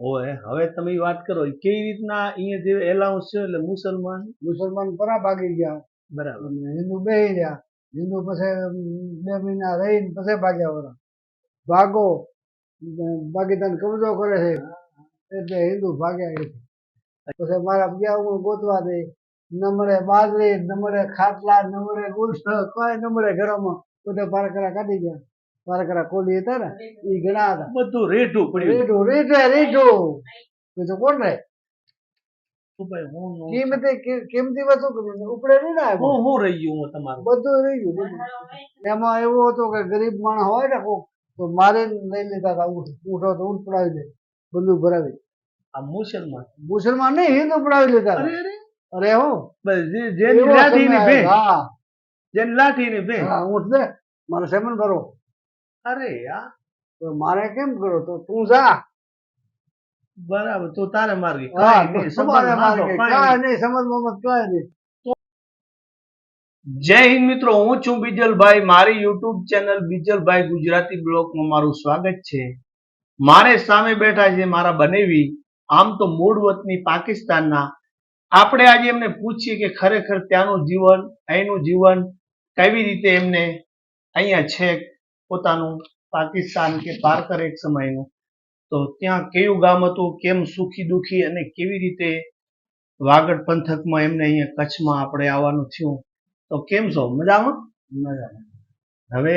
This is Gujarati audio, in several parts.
ઓય હવે તમે વાત કરો કેવી રીતના અહીંયા જે એલાઉન્સ છે એટલે મુસલમાન? મુસલમાન પરા ભાગી ગયા. બરાબર. હિન્દુ બે રહ્યા. હિન્દુ પછી બે મહિના રહીને પછી ભાગ્યા વરા. ભાગો. પાકિસ્તાન કબજો કરે છે. એટલે હિન્દુ ભાગ્યા. પછી મારા ગયા હું ગોતવા દે. નમરે બાજરી નમરે ખાટલા નમરે ગુસ્સ કોઈ નમરે ઘરોમાં. બધા પારકરા કાઢી ગયા. પારકરા કોલી હતા ને એ ઘણા હતા. બધું રેઢું પડ્યું. રીઢું રીઢે રીઢું. બીજું કોણ રે? શું ભાઈ હું નું- કિંમતી કિંમતી વસ્તુ ઉપડે નહીં ને હું હું રહી ગયું તમારું. બધું રહી ગયું બધું. એમાં એવું હતું કે ગરીબ માણસ હોય ને કોક તો મારે લઈ લેતા હતા ઊંટ. ઊંટો તો ઊંટ પડાવી દે બધું ભરાવી આ મુસલમાન. મુસલમાન નહીં હિન્દુ પડાવી લેતા અરે હો. જેની લાઠી ની ભે. હા. જેની લાઠીની ભે હા ઊંટ દે. મારે સેમન કરો અરે યાર તો મારે કેમ કરો તો તું જા. બરાબર તો તારે માર્ગી. હા કાંઈ નહીં, તો તમારે સંભાળ મારે માંડો, કઈ કાંઈ કાંઈ નહીં. સમજ મમત કાંઈ નહીં. જય હિન્દ મિત્રો હું છું બીજલભાઈ. મારી યુટ્યુબ ચેનલ બીજલભાઈ ગુજરાતી બ્લોગમાં મારું સ્વાગત છે. મારે સામે બેઠા છે મારા બનેવી. આમ તો મૂળ વતની પાકિસ્તાનના. આપણે આજે એમને પૂછીએ કે ખરેખર ત્યાંનું જીવન અહીંનું જીવન કેવી રીતે એમને અહીંયા છે? પોતાનું પાકિસ્તાન કે પારકર એક સમયનું. તો ત્યાં કેવું ગામ હતું કેમ સુખી દુખી અને કેવી રીતે વાગડ પંથકમાં એમને અહીંયા કચ્છમાં આપણે આવવાનું થયું. તો કેમ છો? મજામાં? મજામાં. હવે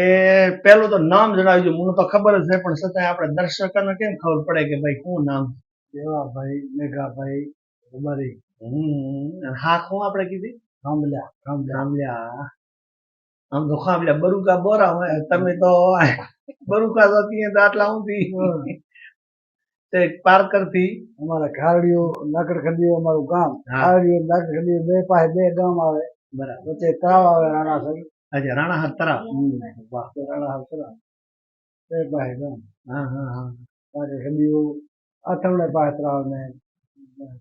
પેલું તો નામ જણાવજો. મને તો ખબર જ છે પણ છતાંય આપણે દર્શકોને કેમ ખબર પડે કે ભાઈ શું નામ? દેવાભાઈ મેઘાભાઈ અમારી હમ હા શું આપણે કીધી? આમ તો ખામલ્યા બરુકા બોરા હોય તમે તો બરુકા તો ત્યાં તો આટલા ઊંધી તે પાર્કરથી. અમારા ખારડીઓ લાકડખંડીઓ અમારું ગામ. ખારડીઓ લાકડખંડીઓ બે પાસે બે ગામ આવે. બરાબર. વચ્ચે તળાવ આવે રાણા સરી અચ્છા રાણાહાર તરાવ વાહ. રાણા હાલ તળાવ. બે પાસે ગામ. હા હા હા. લાકડખંડીઓ આથમણે પાસે તળાવ ને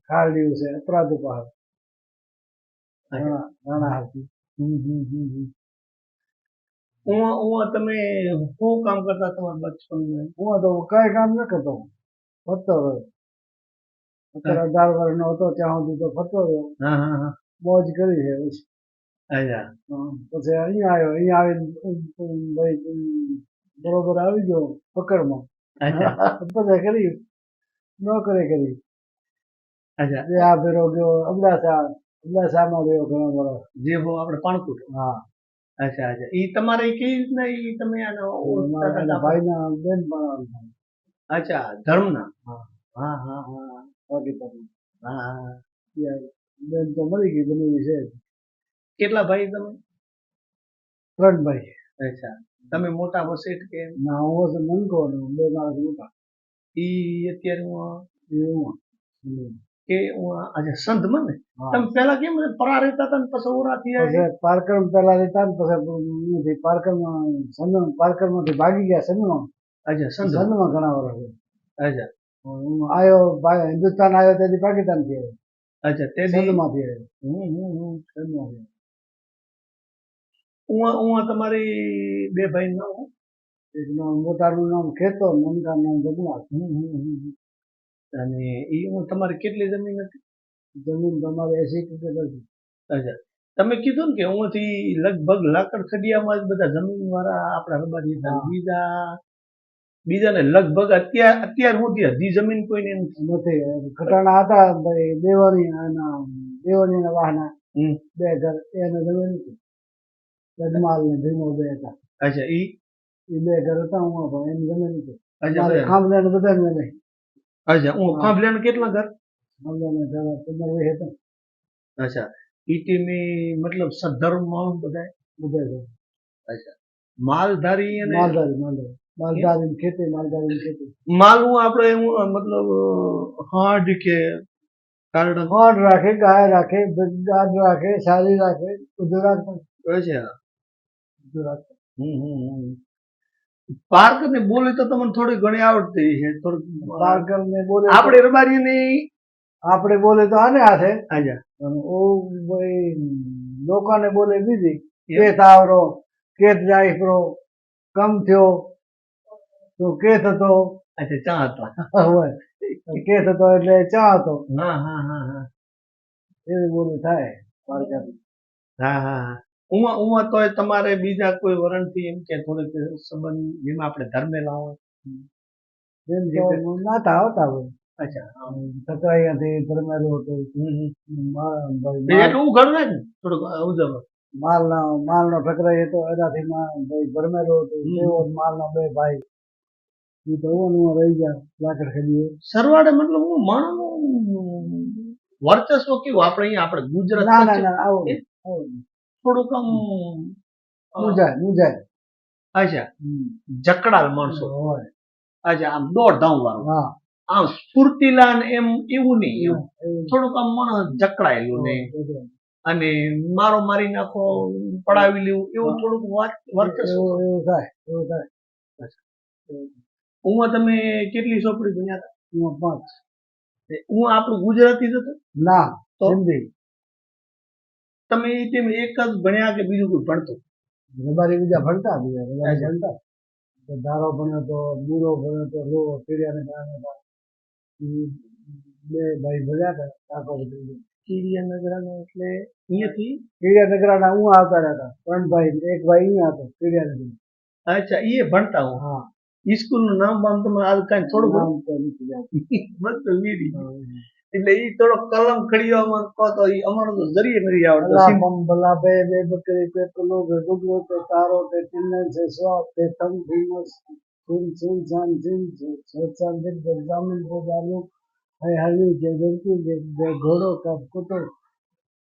ખારડીઓ છે અપરાધો પાસે. રાણા રાણા હાલથી હમ હમ હમ હમ. ઉવા ઉવા તમે શું કામ કરતા તમારા બચપનમાં હું તો કઈ કામ ન કરતો. ફરતો રહ્યો. અત્યારે અઢાર વર્ષનો હતો ત્યાં સુધી તો ફરતો રહ્યો. હા હા હા. મોજ કરી છે પછી પછી અહીંયા આવ્યો અહીંયા આવીને ભાઈ બરોબર આવી ગયો પકડમાં. પછી કરી. નોકરી કરી. અચ્છા. આ ફેરો ગયો અબડાસા અબડાસામાં રહ્યો ઘણો વર્ષ જે હો આપણે પાણકુટ. હા. અચ્છા અચ્છા. ઈ તમારે કેવી રીતના ઈ તમે આનો ઓળખતા હતા? ભાઈના બેન પણ અચ્છા ધર્મના? હા. હા હા પાકિસ્તાન હા હા બેન તો મળી ગઈ બની છે. કેટલા ભાઈ તમે? ત્રણ ભાઈ. અચ્છા. તમે મોટા વસેટ કે? ના હું હતો નંકો બે માણસ મોટા. ઈ અત્યારે હું એવું કે આજે સંત ને તમે પહેલા કેમ પરા રહેતા હતા ને પછી ઓરા થયા પારકર પેલા રહેતા ને પછી પારકરમાં સંગમ પારકરમાંથી ભાગી ગયા સંગમાં અચ્છા સંગમાં ઘણા વર્ષ અચ્છા હું આવ્યો હિન્દુસ્તાન આવ્યો તેથી પાકિસ્તાનથી આવ્યો અચ્છા તે દી આવ્યો હું હું હમ સંઘમાંથી ઉવા ઉવા તમારી બે ભાઈ નામ એક નામ મોટાનું નામ ખેતો મમતા નામ જગનાથ. હમ હમ હમ. અને એ હું તમારે કેટલી જમીન હતી? જમીન તમારે એસી હતી. અચ્છા. તમે કીધું ને કે ઉમાંથી લગભગ લાકડ ખડિયામાં જ બધા જમીન વાળા આપણા રબારી હતા. હા. બીજા બીજાને લગભગ અત્યાર અત્યાર ત્યાં હજી જમીન કોઈને નથી. નથી. ખટાણા હતા ભાઈ દેવાની એના દેવાની ના વાહના. બે ઘર. એને જમીન ગજમાલ ને ભીમો બે હતા. અચ્છા ઈ? એ બે ઘર હતા હું પણ એની જમીન હતી. અચ્છા. ને બધા નહીં અચ્છા હું હા. ખાંભલિયાના કેટલા ઘર ખાંભલા ઘર પંદર વીસ હતા અચ્છા ઈટી મે મતલબ સધર્મ બધા બધા ઘર માલધારી અને માલધારી માલધારી. માલધારી ખેતી માલધારી ખેતી. ખેતી માલવું આપણે હું મતલબ હાડ કે કારણ હાડ રાખે ગાય રાખે ગાડ રાખે સારી રાખે બધું રાખે. અચ્છા. બધું રાખે. હમ હમ હમ. પાર્ક ને બોલી તો તમને થોડી ઘણી આવડતી છે પાર્ક ને બોલે આપણે રબારીની આપણે બોલે તો આને હાથે. આજા ઓ ભાઈ લોકોને બોલે બીજી. કેત આવરો કેત જાઈફરો કમ થયો તો કેત હતો? અચ્છા ચા હતા. કેસ હતો એટલે ચા હતો. હા હા હા હા. એવી બોલું થાય પાર્કર હા હા હા. ઉમા ઉમા તોય તમારે બીજા કોઈ વરણથી એમ કે થોડીક સંબંધ જેમાં આપણે ધર્મેલા હોય. તો નાતા આવતા હોય. અચ્છા. હા. સકરાઈયાથી ધર્મેલું હતું. એટલું ઘણું ને? થોડુંક ઉજવ માલનો માલનો ઠકરાઈ હતો એનાથી માં ભાઈ ધર્મેલો હતો. તેઓ માલના બે ભાઈ. એ તો હું રહી ગયા લાકડ ખેડીએ. સરવાળે મતલબ હું માણસનું વર્ચસ્વ કેવું? આપણે અહીંયા આપણે ગુજરાત ના ના ના આવું આવું. થોડુંક આમ મુજાય મુજાય. અચ્છા. જકડાલ માણસો. હોય. અચ્છા આમ દોડધામ વાળું હા. આમ સ્ફૂર્તિલા એમ એવું નહીં થોડુંક આમ માણસ જકડાયેલું ને અને મારો મારી નાખો પડાવી લેવું એવું થોડુંક વર્ચસ્વ એવું એવું થાય એવું થાય. હું તમે કેટલી ચોપડી ભણ્યા હતા? હું પાંચ. હું આપણું ગુજરાતી જ હતું? ના તો? હિન્દી. તમે તેમ એક જ ભણ્યા કે બીજું કોઈ ભણતો? રબારી બીજા ભણતા બીજા ભણતા તો ધારો ભણ્યો તો બુરો ભણ્યો તો લો પીડિયાને કારણે બે ભાઈ ભણ્યા હતા કાકો ભત્રીજો. એટલે અહીંયાથી? પીડિયા નગરાના હું આવતા હતા ત્રણ ભાઈ એક ભાઈ અહીંયા હતો પીડિયા અચ્છા એ ભણતા હું? હા. સ્કૂલનું નામ બામ તમે આજ કાંઈ થોડું તો વીડી. એટલે એ થોડો કલમ ખડીવામાં કહો તો ઈ અમારો તો જરીએ નથી આવડતો. સિમમ ભલા બે બે બકરી કે બે ગુગલો પે તારો કે તિન્ને છે સ્વા પે તમ ધીમસ સુન સુન સાન સિન સોચાન દિન જામીન કો જાનું હૈ હલી જે જંતુ જે ઘોડો કા કુતો.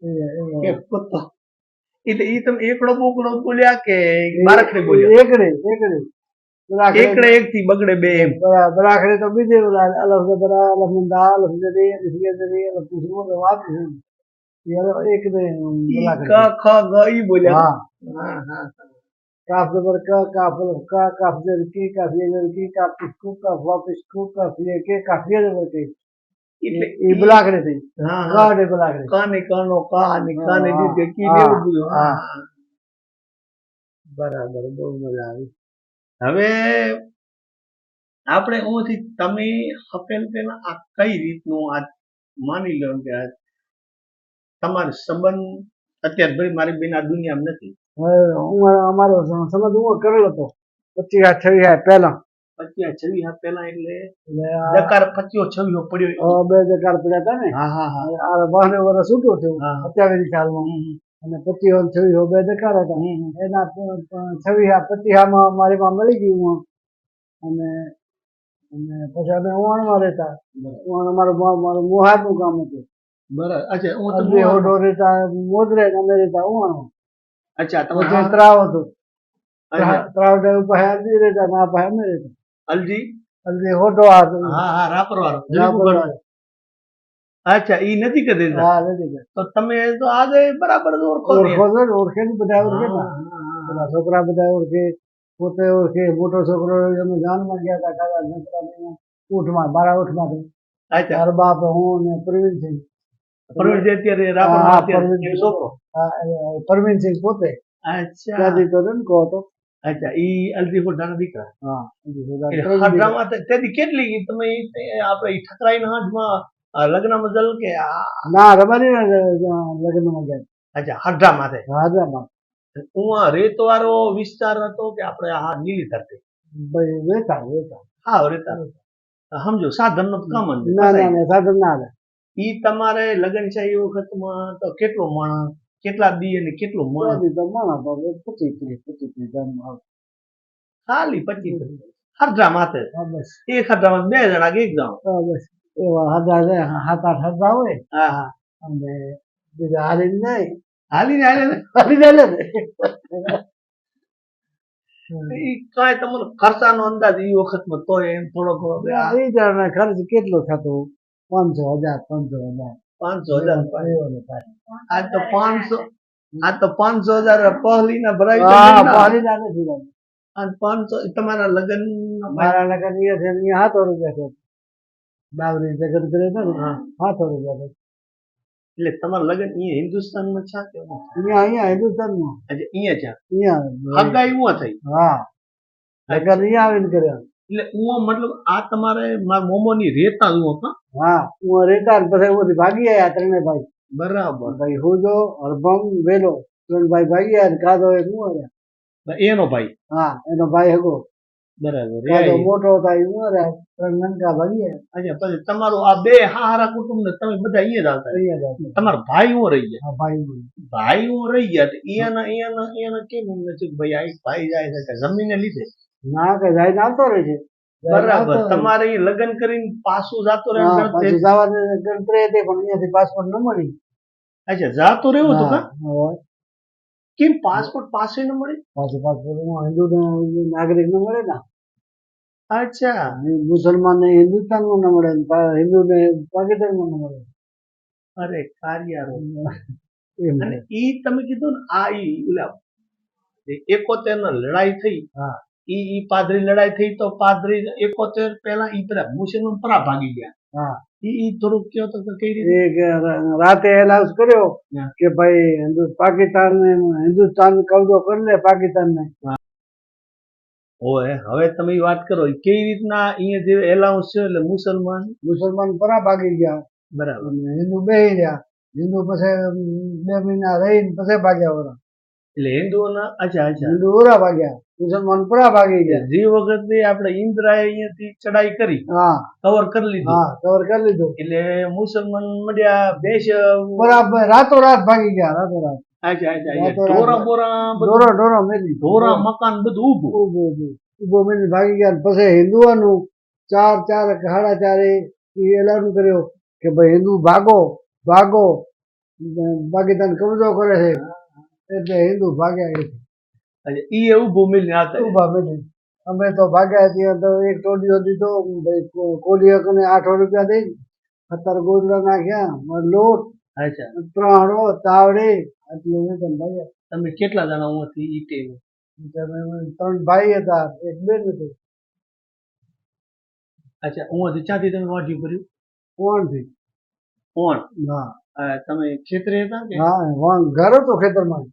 કે કુતો. એટલે એ તમે એકડો બોકડો બોલ્યા કે બારખડે બોલ્યા? એકડે એકડે. એકડે એક થી બગડે બે એમ બરાબર આખરે તો બીજે બોલા અલફ જબરા અલફ મુંદા અલફ જરે અલફ જરે અલફ સુમો તો વાપી છે યાર એક ને કા ખા ગઈ બોલ્યા હા હા કાફ જબર કા કાફ અલફ કા કાફ જર કે કાફ જર કે કાફ કુ કાફ વાપસ કુ કાફ લે કે કાફ જબર કે એટલે એ બલાકડે થઈ હા હા કાને બલાકડે કાને કાનો કાને કાને દીધે કી દેવું હા બરાબર બહુ મજા આવી હવે આપણે ઓથી તમે હપેલ પેલા આ કઈ રીતનું આ માની લો કે તમારો સંબંધ અત્યારે ભાઈ મારી બેન આ દુનિયામાં નથી. હું અમારો સંબંધ હું કરેલો હતો. પચીસ આ છવ્વીસ આ પહેલા. પચીસ છવ્વીસ આ પેલા એટલે એટલે આ દકાર પડ્યો. બે જકાર પડ્યા હતા ને. હા હા હા. આ બારને વર્ષ છૂટો થયો. હા. સત્યાવીસ સાલમાં. હમ, અને પચીસ હો બે જકાર હતા. એના છવ્વીસ પચીસ મારી માં મળી ગયું હું. અને અને પછી અમે ઉવાણમાં રહેતા. ઉવાણ અમારું મારું મોહાદનું કામ હતું. બરાબર. અચ્છા હું રહેતા મોદરે અમે રહેતા ઉવાણમાં. અચ્છા ત્રાવ હતો. ત્રાવ ડાળ પાસે રહેતા ના પાસે અમે રહેતા. અલજી? અડધી હોડો હતો. હા હા રાપર અચ્છા ઈ નથી કરી હા નથી કરી તો તમે તો આજે બરાબર ઓળખો ઓળખો છો ઓળખે ને બધા ઓળખે. પેલા છોકરા બધા ઓળખે. પોતે ઓળખે. મોટો છોકરો અમે જાનમાં ગયા હતા ખાવા છોકરા ઊંઠમાં બારા ઊંઠમાં થઈ અચ્છા. તાર બાપ હું ને પ્રવીણ જે અત્યારે પ્રવીણ. છોકરો? હા, પોતે. અચ્છા. ત્યાંથી તો કહો તો. અચ્છા ઈ અલજી ફોટાના દીકરા. હા બધા કેટલી તમે આપણે ઈ હાથમાં લગ્નમાં જલ કે ના રબારી લગ્નમાં ગયા અચ્છા માથે. થાય માથે હું રેત વાળો વિસ્તાર હતો કે આપણે આ નીલી ધરતી? ભાઈ રેતા રેતા હા રેતા સમજો સાધન નો કામ ના ના ના સાધન ના આવે ઈ તમારે લગ્ન છે એ વખતમાં તો કેટલો માણસ કેટલા દી અને કેટલો માણસ? તો માણસ પચીસ ત્રીસ પચીસ ત્રીસ. ખાલી પચીસ હરજા માથે. એક બસ. એક હરજામાં બે જણા એક જણો. બસ. એવા હજાર છે સાત આઠ હજાર હોય હા હા. અને બીજા હારી નહીં હાલીને હાલીને હારી ને. ઈ કાંઈ તમારો ખર્ચાનો અંદાજ એ વખતમાં તો એમ એ ખર્ચ કેટલો થતો? પાંચસો હજાર પાંચસો હજાર. પાંચસો હજાર. આ તો પાંચસો આ તો પાંચસો હજાર પહેલીના ભરાય તો હા ના. નથી તમારા લગ્ન મારા લગ્ન છે હાથો રૂપિયા છે બાવરી જગત કરે ને હા. હાથો રૂપિયા એટલે તમારા લગ્ન અહીંયા હિન્દુસ્તાનમાં છે કે અહીંયા અહીંયા હિન્દુસ્તાનમાં. એટલે અહીંયા છે? અહીંયા હગાઈ હું થઈ? હા. લગન અહીંયા આવીને કર્યા. એટલે હું મતલબ આ તમારે મારા મોમોની રેતા જ હતા હા હું રેતા પછી હું ભાગી આયા ત્રણે ભાઈ. બરાબર. ભાઈ હોજો હરભમ વેલો. ત્રણ ભાઈ ભાગી આયા કાદો એક હું રહ્યા. એનો ભાઈ? હા એનો ભાઈ હગો. બરાબર મોટો હતા એ. હું રહ્યા ત્રણ નનકા ભાગી આવ્યા અચ્છા પછી તમારું આ બે હારા કુટુંબ ને તમે બધા અહીંયા જ આવતા. તમારા ભાઈ હું રહી ગયા? ભાઈ ભાઈ હું રહી ગયા એના એના એના કેમ એમ નથી ભાઈ આ ભાઈ જાય છે જમીને લીધે? ના કે જાય આવતો રહે છે. બરાબર તમારે લગ્ન કરીને પાછું જાતો રહે પાછું જવાની ગણતરી હતી પણ અહીંયાથી પાસપોર્ટ ન મળી. અચ્છા જાતો રહેવું હતું કા? કેમ પાસપોર્ટ પાસે ન મળે? પાછું પાસપોર્ટ હિન્દુ નાગરિક ન મળે ને? અચ્છા. મુસલમાન ને હિન્દુસ્તાનમાં ન મળે ને પા- હિન્દુ ને મળે. અરે કાર્યારો. અને ઈ તમે કીધું ને આ ઈ એકોતેર ના લડાઈ થઈ હા. ઈ ઈ પાદરી લડાઈ થઈ તો પાદરી એકોતેર પહેલા ઈ પેલા મુસલમાન પરા ભાગી ગયા. હા. ઈ ઈ થોડુંક કયો તો કે કઈ રીતે? રાતે એલાઉન્સ કર્યો કે ભાઈ પાકિસ્તાન ને હિન્દુસ્તાન કબજો કરી લે પાકિસ્તાન ને ઓય હવે તમે વાત કરો કેવી રીતના અહીંયા જે એલાઉન્સ છે એટલે મુસલમાન? મુસલમાન પરા ભાગી ગયા. બરાબર. હિન્દુ બેહી રહ્યા. હિન્દુ પછી બે મહિના રહીને પછી ભાગ્યા ઓરા એટલે હિન્દુઓના અચ્છા અચ્છા. હિન્દુ ઓરા ભાગ્યા મુસલમાન પરા ભાગી ગયા. જે વખતે આપણે ઇન્દ્રાએ અહીંયાથી ચડાઈ કરી હા. કવર કરી લીધું. હા કવર કરી લીધું. એટલે મુસલમાન મળ્યા બેસ બરાબર રાતો રાત ભાગી ગયા રાતો રાત ભાગી ગયા પછી હિન્દુઓનું ચાર ચાર સાડા ચારે એલાન કર્યો કે ભાઈ હિન્દુ ભાગો ભાગો. પાકિસ્તાન કબજો કરે છે. એટલે હિન્દુ ભાગ્યા ઈ એવું ભૂમિ અમે તો ભાગ્યા ત્યાં તો એક ટોડીઓ દીધો. ભાઈ કો- કોલીઓ કને આઠસો રૂપિયા દઈ. અત્યારે ગોદડા નાખ્યા લોટ ત્રણો તાવડી આટલું વેતન ભાઈ તમે કેટલા જણા હોવાથી ઈ ટેમ ત્રણ ભાઈ હતા એક બેન હતી. અચ્છા હું ચાથી તમે વાંચ્યું કર્યું કોણથી કોણ હા તમે ખેતરે હતા કે? હા વાં ઘર હતો ખેતરમાં.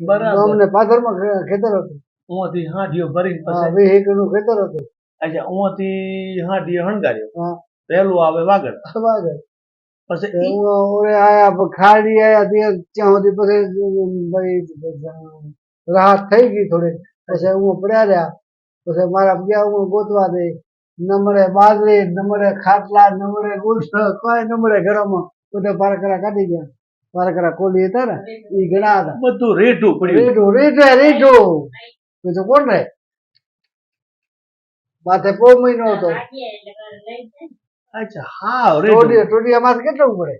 બરાબર. અમને પાથરમાં ખેતર હતું. ઉંથી હાંડીઓ ભરી હા પછી? વીસ એકરનું ખેતર હતું. અચ્છા ઉંથી હાંડીઓ હણગાર્યો? હા. પહેલું આવે વાગડ? વાગડ. પછી ઓરે આયા ખાડી આયા ત્યાં સુધી પછી ભાઈ રાહત થઈ ગઈ થોડી પછી હું પડ્યા રહ્યા. પછી મારા ગયા હું ગોતવા દે ન મળે બાજરી ન મળે ખાટલા ન મળે ગુલસો કોઈ ન મળે ઘરોમાં. બધા પારકરા કાઢી ગયા. પારકરા કોલી હતા ને એ ઘણા હતા. બધું રેઢું પડ્યું. રેઢું રેઢે રેઢું. બીજું કોણ રે માથે પો મહિનો હતો. અચ્છા હા ટોડી ટોડિયા માથે કેટલું પડે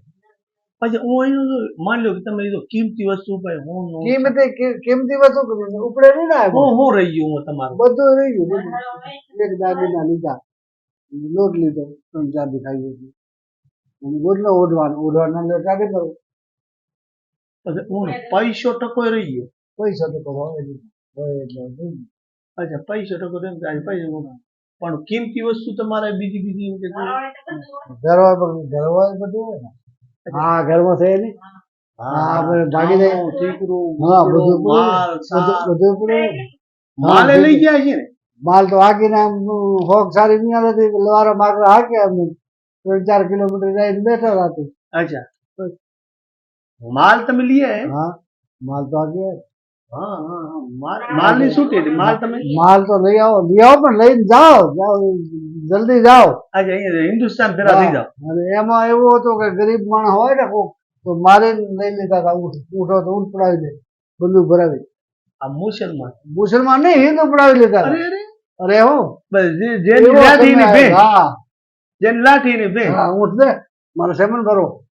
પછી હું અહીં માની લો કે તમે એ તો કિંમતી વસ્તુ પર હું કિંમતી કિંમતી વસ્તુ કરી ઉપડે નહીં ને હું હું રહી ગયું હું તમારું. બધું રહી ગયું બધું. એક દાદીના લીધા. લોટ લીધો ત્રણ ચાર દેખાઈ ગયું અને ગોટલો ઓઢવાનો ઓઢવાનો લોટ કાઢી કરો પછી હું પૈસો ટકો રહી ગયો. પૈસા ટકો અચ્છા પૈસો ટકો તો એમ કે આજે પૈસો પણ કિંમતી વસ્તુ તમારે બીજી બીજી એમ કે ઘર હોય બધું હોય. બધું હોય ને? હા ઘરમાં છે ને હા, આપણે ભાગી જાય. હા બધું માલ બધું બધું પડે માલે લઈ ગયા છે ને? માલ તો હાકીને આમ હોક સારી નહીં આવતી લવારા બાકરા હાક્યા અમે ત્રણ ચાર કિલોમીટર જઈને બેઠા રાતે. અચ્છા. માલ તમે લીયે હા માલ તો હાકી માલ શું તમે માલ તો લઈ આવો. લઈ આવો પણ લઈને જાઓ. જલ્દી જાઓ. આજે હિન્દુસ્તાન ફેરા થઈ જાઓ. અને એમાં એવું હતું કે ગરીબ માણસ હોય ને કોક તો મારે લઈ લીધા હતા તો ઊંટ પડાવી દે. બધું ભરાવી. આ મુસલમાન. મુસલમાન નહીં હિન્દુ પડાવી લીધા અરે હો અરે. અરે હું. બસ જે- જેની લાઠીની ભે હા. જેની લાઠીની ભે હા ઊંટ દે. મારે સેમન કરો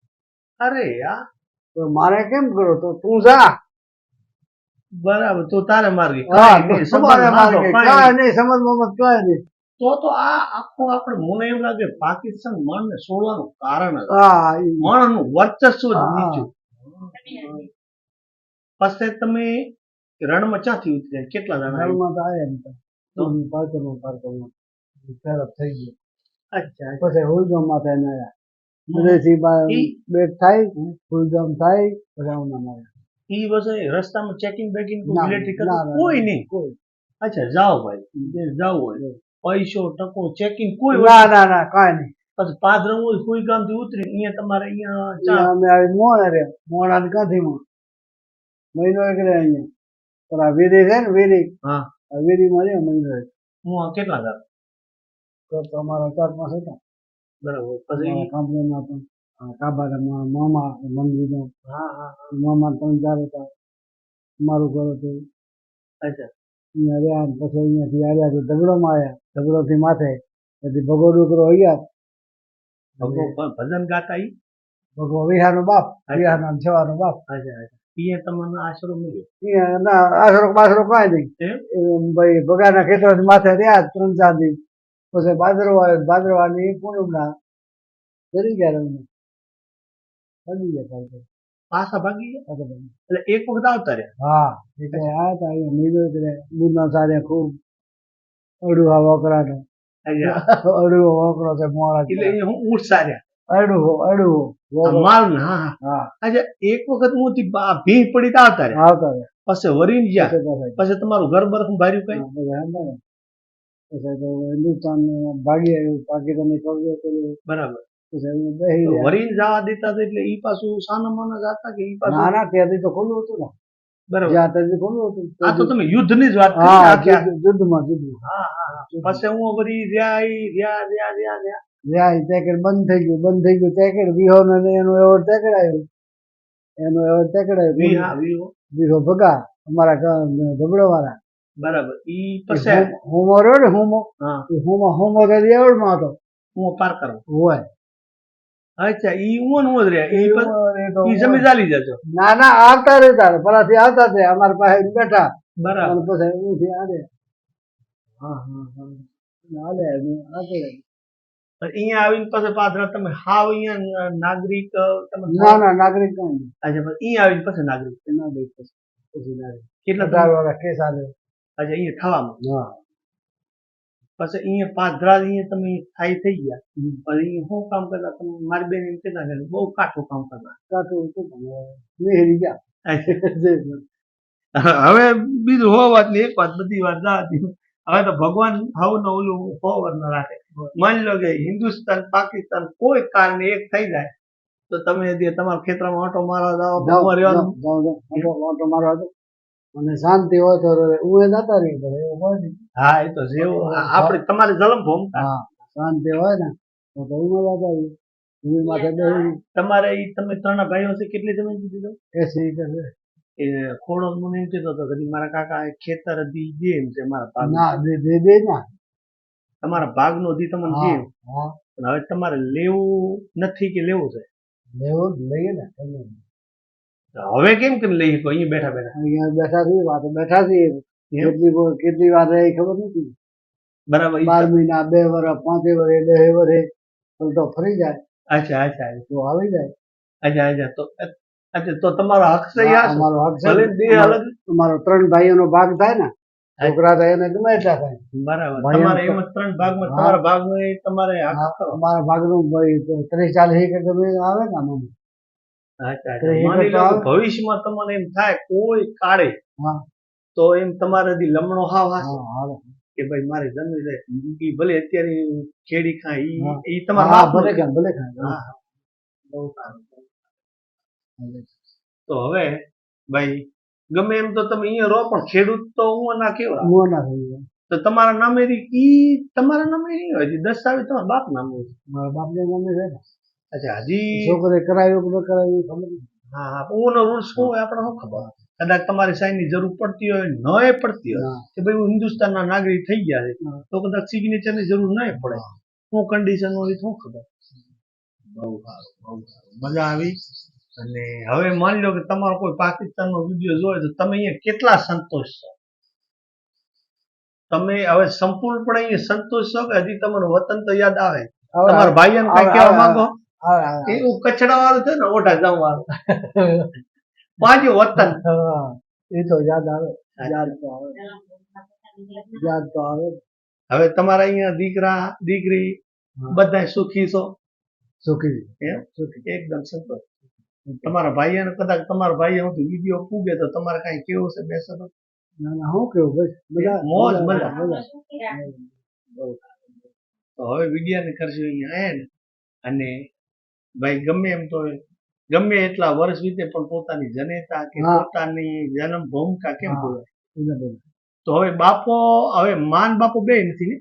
અરે યાર. તો મારે કેમ કરો? તો તું જા. બરાબર તો તારે માર્ગે તો તો આ આખું આપણે મને એવું લાગે પાકિસ્તાન મણને છોડવાનું કારણ મનનું વર્ચસ્વ નીચું. પછી તમે રણમાં ક્યાંથી ઉતર્યા? કેટલા જણા આવ્યા? ઘરમાં તો આવ્યા ને તો. પાર્કરમાં પાર્કરમાં ખરાબ થઈ ગયો. અચ્છા પછી હુલગામ માથે ન આયા બધેથી બા- બેટ થાય હુલગામ થાય પછી આવના વસે રસ્તામાં ચેકિંગ બેકિંગ મિલિટરી કોઈ નહીં. કોઈ અચ્છા જાઓ ભાઈ જાવું હોય. પૈસો ટકો ચેકિંગ કોઈ ના ના ના કાંઈ નહીં. પછી પાદર હોય કોઈ ગામથી ઉતરી અહીંયા તમારે અહીંયા ચા અમે આવી મોણ રે મોણા ક્યાંથી મોણ મહિનો એક રે અહીંયા. પણ આ વેરી છે ને વેરી. હા. આ વીરીમાં રે મહિનો એક. હું કેટલા ગામ તો તમારા ચાર પાંચ હતા બરાબર પછી કંપનીમાં પણ. કાબારામાં મામા મંદિરનો હા હા મામા ત્રણ ચાર હતા. મારું ઘર હતું. અચ્છા. અહીંયા રહ્યા પછી અહીંયાથી આવ્યા ધગડોમાં આવ્યા ધગડોથી માથે. પછી ભગો ડુકરો અહીંયા ભજન ગાતા ઈ? ભગો વિહારનો બાપ વિહારના છવાનો બાપ. અચ્છા અહીંયા તમને આશરો મળ્યો? ના આશરો બાસરો કાંઈ નહીં. ભાઈ ભગાના ખેતર માથે રહ્યા ત્રણ ચાર દિવસ. પછી ભાદરવા આવ્યો ભાદરવાની પૂનમના ચડી ગયા રમને પડી ગયા કાલે પાછા ભાગી ગયા. એટલે એક વખત આવતા રહ્યા? હા. એટલે આ અહીંયા મીલો એટલે બુના સારે ખૂબ અડું આ વકરાનો અડું વકરો છે મોડા એટલે હું ઊંટ સાર્યા. અડું અડું માલ ના હા અચ્છા એક વખત હું થી બા- ભીં પડી તો આવતા રહ્યા. આવતા રહે પછી વરીન ગયા. પછી તમારું ઘર બરફ ભાર્યું કઈ. પછી તો હિન્દુસ્તાન ભાગી આવ્યું પાકિસ્તાન કબજો કર્યો. બરાબર. પછી અહીંયા બેસી તો રહ્યા. વરીને જવા દેતા એટલે ઈ પાછું સાના જાતા કે ઈ પાછું? ના ત્યાંથી તો ખુલ્લું હતું ને. બરાબર. જ્યાં ખુલ્લું હતું. આ તો તમે યુદ્ધની જ વાત કરી હા આખી આ- યુદ્ધ- યુદ્ધમાં યુદ્ધમાં. હા હા હા. પછી હું વરી રહ્યા ઈ રહ્યા રહ્યા રહ્યા રહ્યા જ્યાં બંધ થઈ ગયું બંધ થઈ ગયું. પેકેટ વિહો ને એનો એવો પેકેટ એનો એવો હા વીવો વિહો. ભગા અમારા ધબડો વાળા બરાબર. ઈ પછી હોમો રહ્યો ને હોમો? હોમો હોમો તો એવોર્ડમાં હતો. હું પાર કરો. હોય. અચ્છા ઈ હું હું જ રહ્યા ઈ જમી ચાલી જજો. ના ના આવતા રહેતા પરાથી આવતા છે. અમાર પાસે બેઠા. બરાબર. અને પછી અહીંથી આલે હા હા હા. અને આગળ અહીંયા આવીને પછી પાછળ તમે હાવ અહીંયા નાગરિક તમે ના ના નાગરિક નહીં અચ્છા બસ અહીંયા આવીને પછી નાગરિક. ના દે પછી. નાગરિક. કેટલા ચાર તમે- વાળા કેસ આવે અચ્છા અહીંયા થવામાં. હા. પછી અહીંયા પાદરા અહીંયા તમે સ્થાયી થઈ ગયા. પછી શું કામ કરતા? તમે મારી બેન એમ કેતા કે બહુ કાઠું કામ કરતા. કાઠું હતું ગયા. હવે બીજું હો વાત એક વાત બધી વાત ના હતી. હવે તો ભગવાન હાવ ને ઓલું હોવર ન રાખે. માની લો કે હિન્દુસ્તાન પાકિસ્તાન કોઈ કારણે એક થઈ જાય તો તમે તમારા ખેતરમાં ઓટો મારવા જાઓ રહેવાનું. ઓટો- મારવા. અને શાંતિ હોય તો ઉએ જતા રહી પણ એવું હોય ને. હા એ તો જેવો. આપણે તમારે જલમ ભૂમ. હા શાંતિ હોય ને તો તો ઉમાં જતા ઉઈ માથે બેસી તમારે ઈ તમે ત્રણ ભાઈઓ છે કેટલી જમીન કીધી તમે? એસી કે છે. એ ખોડો મને એમ કીધો તો કદી મારા કાકા ખેતર દી દે એમ છે મારા ભાગ ના દે દે દે ના. તમારા ભાગનો દી તમને દે હા. પણ હવે તમારે લેવું નથી કે લેવું છે? લેવું લઈએ ને તમે. તો હવે કેમ કેમ લઈ શકો અહીંયા બેઠા બેઠા. અહીંયા બેઠા છીએ વાત બેઠા છીએ. કેટલી કેટલી વાર રહી ખબર નથી. બરાબર બાર મહિના બે વર્ષ પાંચ વર્ષે દહે વર્ષે પલટો ફરી જાય. અચ્છા અચ્છા તો આવી જાય. અચ્છા અચ્છા. તો અચ્છા તો તમારો હક છે અમારો હક છે. બે અલગ અમારો ત્રણ ભાઈઓનો ભાગ થાય ને છોકરા થાય એને ગમે એટલા થાય. બરાબર. તમારે એમ ત્રણ ભાગમાં તમારા ભાગમાં તમારે કરો. અમારા ભાગનું ભાઈ ત્રીસ ચાલીસ જમીન આવે ને આમાં. ભવિષ્યમાં તમને એમ થાય કોઈ કાળે તો એમ તમારે લમણો હાવ કે ભાઈ મારે જમી છે એ ભલે અત્યારે ખેડી ખાય એ. તમારા ભલે ખાય ભલે ખાય. બહુ સારું તો હવે ભાઈ ગમે એમ તો તમે અહીંયા રહો પણ ખેડૂત તો હું ના કેવા? હું ના થઈ તો તમારા નામે ઈ તમારા નામે નહીં હોય દસ આવી તમારા બાપ નામે. હોય મારા બાપને નામે છે અચ્છા હજી છોકરે કરાવ્યું કે ન કરાવ્યું ખબર હા હા ઓનો રૂલ્સ શું હોય આપણે શું ખબર? કદાચ તમારી સાઈનની જરૂર પડતી હોય ન પડતી હોય કે ભાઈ હું હિન્દુસ્તાનના નાગરિક થઈ ગયા છે તો કદાચ સિગ્નેચરની જરૂર ન પડે. શું કન્ડિશન હોય શું ખબર? બહુ સારું બહુ સારું. મજા આવી. અને હવે માની લો કે તમારો કોઈ પાકિસ્તાનનો વીડિયો જોયો તો તમે અહીંયા કેટલા સંતોષ છો? તમે હવે સંપૂર્ણપણે અહીંયા સંતોષ છો કે હજી તમારું વતન તો યાદ આવે? તમારા એમ કઈ કહેવા માંગો. એવું કચડા વાળું છે ને ઓઢા જાવ વાળું પાછું વતન. એ તો યાદ આવે યાદ તો આવે. યાદ તો આવે. હવે તમારા અહીંયા દીકરા દીકરી બધા સુખી છો? સુખી. એમ? એકદમ સંતોષ તમારા ભાઈઓને કદાચ તમારા ભાઈએ હું વીડિયો પૂગે તો તમારે કઈ કેવું છે બે શબ્દ ના ના હું કેવું બસ બધા મોજ મજા. તો હવે વિડિયાને કરશે અહીંયા આયા ને. અને ભાઈ ગમે એમ તો ગમે એટલા વર્ષ વીતે પણ પોતાની જનેતા કે પોતાની જન્મ ભૂમિકા કેમ હા. ભૂલાય? એને બોલો. તો હવે બાપો હવે માન બાપો બે નથી ને?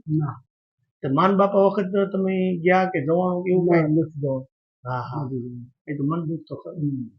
તો માન બાપા વખત તમે ગયા કે જવાનું એવું કઈ? નથી જવાનું. હા હા. એ તો મન દુઃખ તો ખરું.